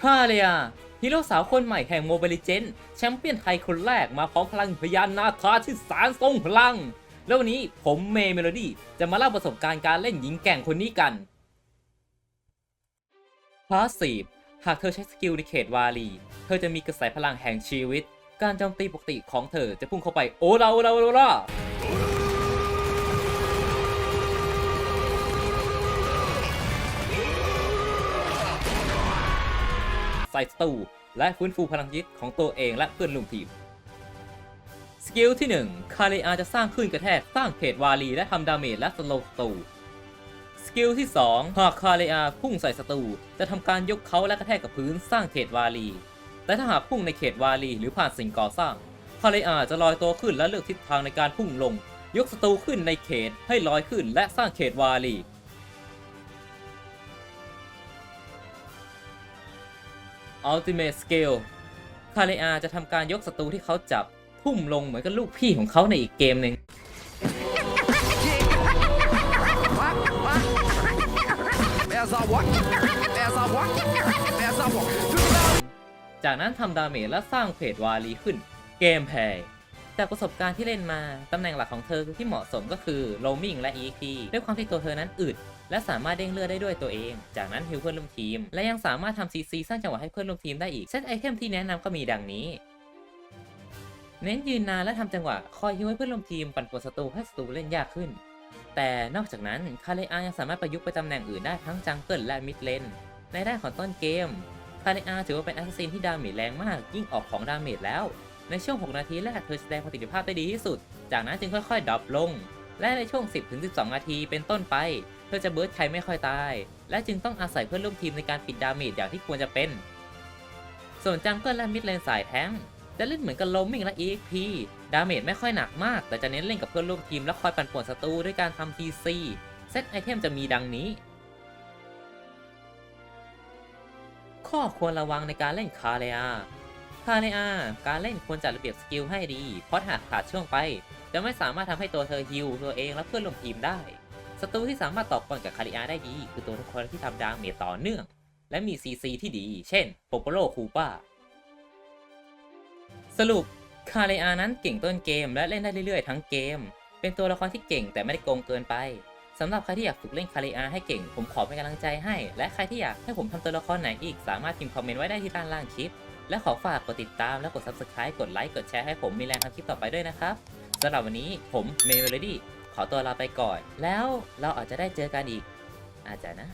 คาเลียฮีโร่สาวคนใหม่แห่งโมบิลิเจนแชมเปี้ยนไทยคนแรกมาพร้อมพลังพยานนาคาที่สารทรงพลัง แล้ววันนี้ผมเมย์เมโลดี้จะมาเล่าประสบการณ์การเล่นหญิงแก่งคนนี้กันพาสซีฟหากเธอใช้สกิลในเขตวาลี เธอจะมีกระแสพลังแห่งชีวิต การโจมตีปกติของเธอจะพุ่งเข้าไปโอราโอราโอรา ส่สตูและฟื้นฟูพลังยึดของตัวเองและเพื่อนร่วมทีม สกิลที่ 1 คาเรอาจะสร้างคลื่นกระแทกสร้างเขตวาลีและทำดาเมจและสโลตูสกิลที่ 2 หากคาเรอาพุ่งใส่ศัตรูจะทำการยกเขาและกระแทกกับพื้นสร้างเขตวาลี แต่ถ้าหากพุ่งในเขตวาลีหรือผ่านสิ่งก่อสร้าง คาเรอาจะลอยตัวขึ้นและเลือกทิศทางในการพุ่งลง ยกศัตรูขึ้นในเขตให้ลอยขึ้นและสร้างเขตวาลี Ultimate Scale คาเรอาจะทำการยกศัตรูที่เขาจับ ทุ่มลงเหมือนกับลูกพี่ของเขาในอีกเกมหนึ่ง As I walk, as I walk, as I walk. จากนั้นทำดาเมจและสร้างเพจวาลีขึ้น เกมแพ้ จากประสบการณ์ที่เล่นมา ตำแหน่งหลักของเธอที่เหมาะสมก็คือโ o มิงและ EXP ด้วยความที่ตัวเธอนั้นอึดและสามารถเด้งเลือดได้ด้วยตัวเอง จากนั้นฮิวเพื่อนร่วมทีม และยังสามารถทำซีซีสร้างจังหวะให้เพื่อนร่วมทีมได้อีก เซตไอเทมที่แนะนำก็มีดังนี้ เน้นยืนนานและทำจังหวะคอยฮิวให้เพื่อนร่วมทีมปั่นป่วนศัตรูให้ศัตรูเล่นยากขึ้น แต่นอกจากนั้นคาเลอายังสามารถประยุกต์ไปตำแหน่งอื่นได้ทั้งจังเกิลและมิดเลน ในด้านของต้นเกม คาเนอาถือว่าเป็นแอสซัสซินที่ดาเมจแรงมากยิ่งออกของดาเมจแล้ว ในช่วง 6 นาทีแรกเธอแสดงประสิทธิภาพได้ดีที่สุด จากนั้นจึงค่อยๆดรอปลง และในช่วง 10-12 นาทีเป็นต้นไป เธอจะเบิร์ดใครไม่ค่อยตาย และจึงต้องอาศัยเพื่อนร่วมทีมในการปิดดาเมจอย่างที่ควรจะเป็น ส่วนจังเกิลและมิดเลนสายแท้งจะเล่นเหมือนกับโลมิงและ EXP ดาเมจไม่ค่อยหนักมาก แต่จะเน้นเล่นกับเพื่อนร่วมทีมและคอยปั่นป่วนศัตรูด้วยการทำ TC เซตไอเทมจะมีดังนี้ ข้อควรระวังในการเล่นคาเรอาคาเรอาการเล่นควรจัดระเบียบสกิลให้ดี เพราะหากขาดช่วงไป จะไม่สามารถทำให้ตัวเธอฮิลตัวเองและเพื่อนร่วมทีมได้ ศัตรูที่สามารถต่อกรกับคาเรอาได้ดี คือตัวทุกคนที่ทำดาเมจต่อเนื่อง และมี CC ที่ดี เช่นโปโปโลคูป้าสรุปคาเรอานั้นเก่งต้นเกมและเล่นได้เรื่อยๆ ทั้งเกม เป็นตัวละครที่เก่งแต่ไม่ได้โกงเกินไปสำหรับใครที่อยากฝึกเล่นคาริอาให้เก่ง ผมขอเป็นกำลังใจให้ และใครที่อยากให้ผมทำตัวละครไหนอีก สามารถพิมพ์คอมเมนต์ไว้ได้ที่ด้านล่างคลิป และขอฝากกดติดตามและกด subscribe กดไลค์กดแชร์ให้ผมมีแรงทำคลิปต่อไปด้วยนะครับสำหรับวันนี้ผมเมย์เวลดี้ขอตัวลาไปก่อน แล้วเราอาจจะได้เจอกันอีก อาจจะนะ